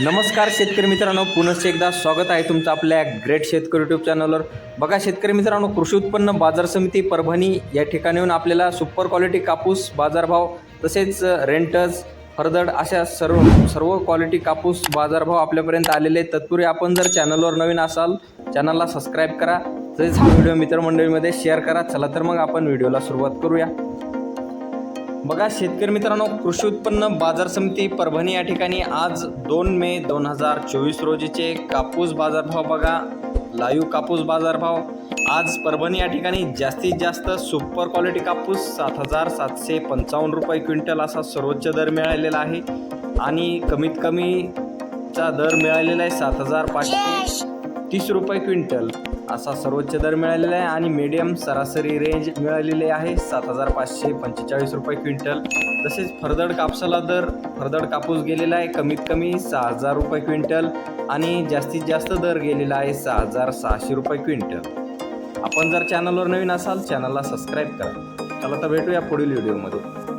नमस्कार शेतकरी मित्रांनो पुनश्च एकदा स्वागत आहे तुमचं आपल्या ग्रेट शेतकरी यूट्यूब चॅनलवर बघा शेतकरी मित्रांनो कृषी उत्पन्न बाजार समिती परभणी या ठिकाणी येऊन आपल्याला सुपर क्वालिटी कापूस बाजारभाव तसेच रेंटस हरदड अशा सर्व सर्व क्वालिटी कापूस बाजारभाव आपल्यापर्यंत आलेले आहेत. तत्पूर्वी आपण जर चॅनलवर नवीन असाल चॅनलला सबस्क्राईब करा. तसेच हा व्हिडिओ मित्रमंडळीमध्ये शेअर करा. चला तर मग आपण व्हिडिओला सुरुवात करूया. बघा शेतकरी मित्रांनो कृषी उत्पन्न बाजार समिती परभणी या ठिकाणी आज दोन मे दोन हजार चोवीस रोजीचे कापूस बाजारभाव बघा लाईव्ह कापूस बाजारभाव. आज परभणी या ठिकाणी जास्तीत जास्त सुपर क्वालिटी कापूस सात हजार सातशे पंचावन्न रुपये क्विंटल असा सर्वोच्च दर मिळालेला आहे. आणि कमीत कमीचा दर मिळालेला आहे सात हजार पाचशे तीस रुपये क्विंटल असा सर्वोच्च दर मिळालेला आहे आणि मीडियम सरासरी रेंज मिळालेली आहे सात हजार पाचशे पंचेचाळीस रुपये क्विंटल. तसेच फरदड कापसाला दर फरदड कापूस गेलेला आहे कमीत कमी सहा हजार रुपये क्विंटल आणि जास्तीत जास्त दर गेलेला आहे सहा हजार सहाशे रुपये क्विंटल. आपण जर चॅनलवर नवीन असाल चॅनलला सबस्क्राईब करा. चला तर भेटूया पुढील व्हिडिओमध्ये